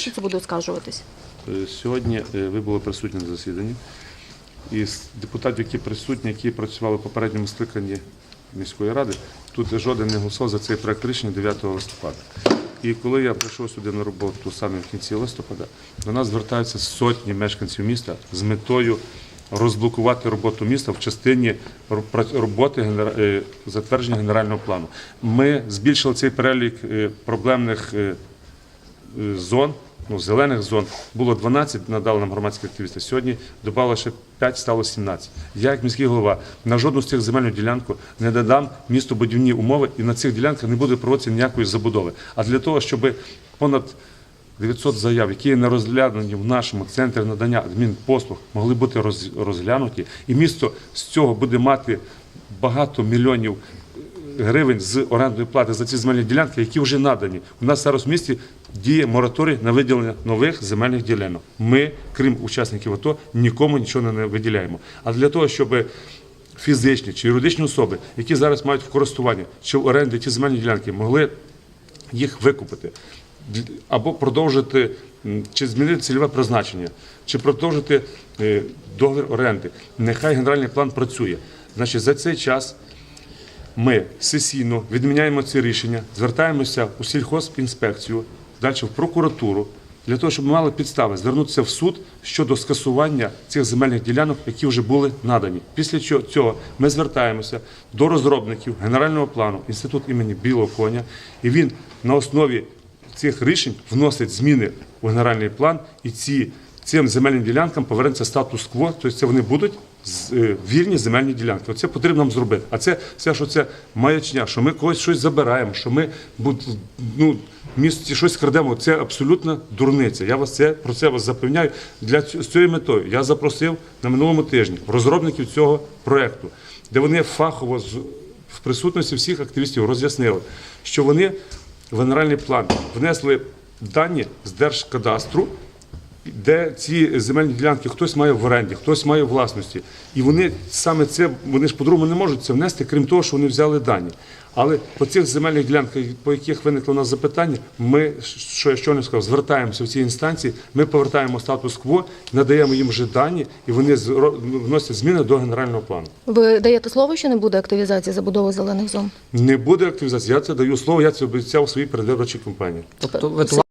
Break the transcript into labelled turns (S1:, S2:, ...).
S1: Чи це буде оскаржуватись?
S2: Е, Сьогодні е, ви були присутні на засіданні. Із депутатів, які присутні, які працювали в попередньому скликанні міської ради, тут жоден не голосував за цей проект рішення 9 листопада. І коли я прийшов сюди на роботу саме в кінці листопада, до нас звертаються сотні мешканців міста з метою розблокувати роботу міста в частині роботи е, затвердження генерального плану. Ми збільшили цей перелік проблемних зон, ну, зелених зон, було 12, надали нам громадські активісти. Сьогодні додали ще 5, стало 17. Я, як міський голова, на жодну з цих земельну ділянку не додам містобудівні умови і на цих ділянках не буде проводитися ніякої забудови. А для того, щоб понад 900 заяв, які не розглядані в нашому центрі надання адмінпослуг, могли бути роз- розглянуті, і місто з цього буде мати багато мільйонів гривень з орендної плати за ці земельні ділянки, які вже надані. У нас зараз в місті діє мораторій на виділення нових земельних ділянок. Ми, крім учасників АТО, нікому нічого не виділяємо. А для того, щоб фізичні чи юридичні особи, які зараз мають в користуванні чи в оренді ті земельні ділянки, могли їх викупити або продовжити чи змінити цільове призначення, чи продовжити е, договір оренди. Нехай генеральний план працює. Значить, за цей час ми сесійно відміняємо ці рішення, звертаємося у сільхозінспекцію, далі в прокуратуру, для того, щоб ми мали підстави звернутися в суд щодо скасування цих земельних ділянок, які вже були надані. Після цього ми звертаємося до розробників генерального плану інститут імені Білого коня, і він на основі цих рішень вносить зміни у генеральний план, і ці цим земельним ділянкам повернеться статус-кво, тобто це вони будуть е, вільні земельні ділянки. Оце потрібно нам зробити. А це все, що це маячня, що ми когось щось забираємо, що ми ну, місті щось крадемо. Це абсолютно дурниця. Я вас це про це вас запевняю. Для з цією метою я запросив на минулому тижні розробників цього проекту, де вони фахово в присутності всіх активістів роз'яснили, що вони в генеральний план внесли дані з Держкадастру де ці земельні ділянки хтось має в оренді, хтось має в власності. І вони саме це, вони ж по-другому не можуть це внести, крім того, що вони взяли дані. Але по цих земельних ділянках, по яких виникло у нас запитання, ми, що я щойно сказав, звертаємося в ці інстанції, ми повертаємо статус-кво, надаємо їм вже дані, і вони вносять зміни до генерального плану.
S1: Ви даєте слово, що не буде активізації забудови зелених зон?
S2: Не буде активізації. Я це даю слово, я це обіцяв у своїй передвиборчій кампанії.
S3: Тобто ветувати